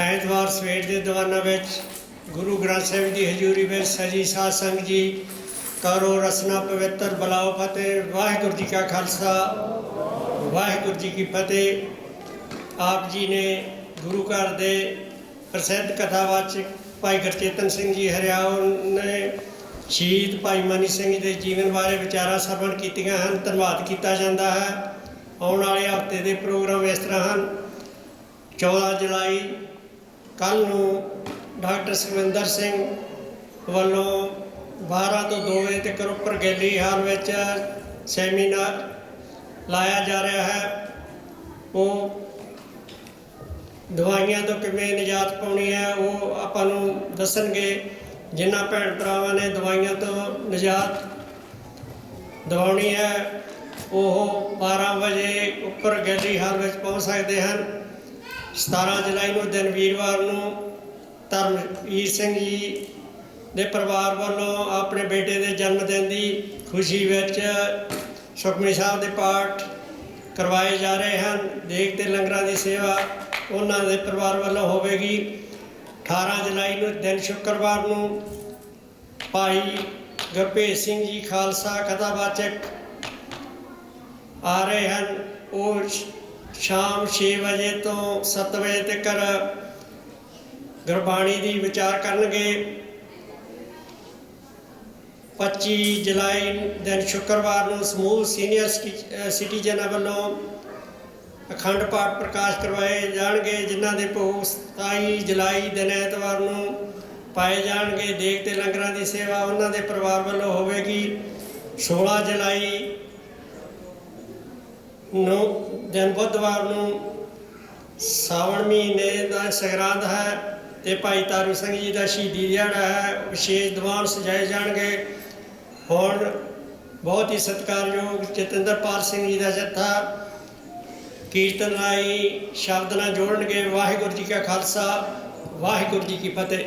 ਐਤਵਾਰ ਸਵੇਰ ਦੇ ਦੀਵਾਨਾਂ ਵਿੱਚ ਗੁਰੂ ਗ੍ਰੰਥ ਸਾਹਿਬ ਦੀ ਹਜ਼ੂਰੀ ਵਿੱਚ ਸਜੀ ਸਾਧ ਸੰਗਤ ਜੀ, ਕਰੋ ਰਸਨਾ ਪਵਿੱਤਰ, ਬਲਾਓ ਫਤਿਹ, ਵਾਹਿਗੁਰੂ ਜੀ ਕਾ ਖਾਲਸਾ, ਵਾਹਿਗੁਰੂ ਜੀ ਕੀ ਫਤਿਹ। ਆਪ ਜੀ ਨੇ ਗੁਰੂ ਘਰ ਦੇ ਪ੍ਰਸਿੱਧ ਕਥਾਵਾਚਕ ਭਾਈ ਗੁਰਚੇਤਨ ਸਿੰਘ ਜੀ ਹਰਿਆਓ ਨੇ ਸ਼ਹੀਦ ਭਾਈ ਮਨੀ ਸਿੰਘ ਜੀ ਦੇ ਜੀਵਨ ਬਾਰੇ ਵਿਚਾਰਾਂ ਸਰਵਣ ਕੀਤੀਆਂ ਹਨ, ਧੰਨਵਾਦ ਕੀਤਾ ਜਾਂਦਾ ਹੈ। ਆਉਣ ਵਾਲੇ ਹਫ਼ਤੇ ਦੇ ਪ੍ਰੋਗਰਾਮ ਇਸ ਤਰ੍ਹਾਂ ਹਨ। 14 ਜੁਲਾਈ ਕੱਲ ਨੂੰ ਡਾਕਟਰ ਸੁਖਵਿੰਦਰ ਸਿੰਘ ਵੱਲੋਂ 12 ਤੋਂ 2 ਵਜੇ ਤੱਕ ਉੱਪਰ ਗੈਲੀ ਹਾਲ ਵਿੱਚ ਸੈਮੀਨਾਰ ਲਾਇਆ ਜਾ ਰਿਹਾ ਹੈ। ਉਹ ਦਵਾਈਆਂ ਤੋਂ ਕਿਵੇਂ ਨਿਜਾਤ ਪਾਉਣੀ ਹੈ, ਉਹ ਆਪਾਂ ਨੂੰ ਦੱਸਣਗੇ। ਜਿਨ੍ਹਾਂ ਭੈਣ ਭਰਾਵਾਂ ਨੇ ਦਵਾਈਆਂ ਤੋਂ ਨਿਜਾਤ ਦਿਵਾਉਣੀ ਹੈ, ਉਹ 12 ਵਜੇ ਉੱਪਰ ਗੈਲੀ ਹਾਲ ਵਿੱਚ ਪਹੁੰਚ ਸਕਦੇ ਹਨ। 17 ਜੁਲਾਈ ਨੂੰ ਦਿਨ ਵੀਰਵਾਰ ਨੂੰ ਧਰਮਵੀਰ ਸਿੰਘ ਜੀ ਦੇ ਪਰਿਵਾਰ ਵੱਲੋਂ ਆਪਣੇ ਬੇਟੇ ਦੇ ਜਨਮ ਦਿਨ ਦੀ ਖੁਸ਼ੀ ਵਿੱਚ ਸੁਖਮਨੀ ਸਾਹਿਬ ਦੇ ਪਾਠ ਕਰਵਾਏ ਜਾ ਰਹੇ ਹਨ। ਦੇਖ ਤੇ ਲੰਗਰਾਂ ਦੀ ਸੇਵਾ ਉਹਨਾਂ ਦੇ ਪਰਿਵਾਰ ਵੱਲੋਂ ਹੋਵੇਗੀ। 18 ਜੁਲਾਈ ਨੂੰ ਦਿਨ ਸ਼ੁੱਕਰਵਾਰ ਨੂੰ ਭਾਈ ਗੁਰਭੇਜ ਸਿੰਘ ਜੀ ਖਾਲਸਾ ਕਥਾਵਾਚਕ ਆ ਰਹੇ ਹਨ। ਉਹ ਸ਼ਾਮ 6 ਵਜੇ ਤੋਂ 7 ਵਜੇ ਤੱਕ ਗੁਰਬਾਣੀ ਦੀ ਵਿਚਾਰ ਕਰਨਗੇ। 25 ਜੁਲਾਈ ਦਿਨ ਸ਼ੁੱਕਰਵਾਰ ਨੂੰ ਸਮੂਹ ਸੀਨੀਅਰ ਸਿਟੀ- ਸਿਟੀਜ਼ਨਾਂ ਵੱਲੋਂ ਅਖੰਡ ਪਾਠ ਪ੍ਰਕਾਸ਼ ਕਰਵਾਏ ਜਾਣਗੇ, ਜਿਨ੍ਹਾਂ ਦੇ ਭੋਗ 27 ਜੁਲਾਈ ਦਿਨ ਐਤਵਾਰ ਨੂੰ ਪਾਏ ਜਾਣਗੇ। ਦੇਗ ਤੇ ਲੰਗਰਾਂ ਦੀ ਸੇਵਾ ਉਹਨਾਂ ਦੇ ਪਰਿਵਾਰ ਵੱਲੋਂ ਹੋਵੇਗੀ। 16 ਜੁਲਾਈ ਨੂੰ ਦਿਨ ਬੁੱਧਵਾਰ ਨੂੰ ਸਾਵਣ ਮਹੀਨੇ ਦਾ ਸੰਗਰਾਂਦ ਹੈ ਤੇ ਭਾਈ ਤਾਰੂ ਸਿੰਘ ਜੀ ਦਾ ਸ਼ਹੀਦੀ ਦਿਹਾੜਾ ਹੈ, ਵਿਸ਼ੇਸ਼ ਦੀਵਾਨ ਸਜਾਏ ਜਾਣਗੇ। ਹੁਣ ਬਹੁਤ ਹੀ ਸਤਿਕਾਰਯੋਗ ਜਤਿੰਦਰਪਾਲ ਸਿੰਘ ਜੀ ਦਾ ਜੱਥਾ ਕੀਰਤਨ ਰਾਈ ਸ਼ਬਦ ਨਾਲ ਜੋੜਨਗੇ, ਵਾਹਿਗੁਰੂ ਜੀ ਕਾ ਖਾਲਸਾ, ਵਾਹਿਗੁਰੂ ਜੀ ਕੀ ਫਤਿਹ।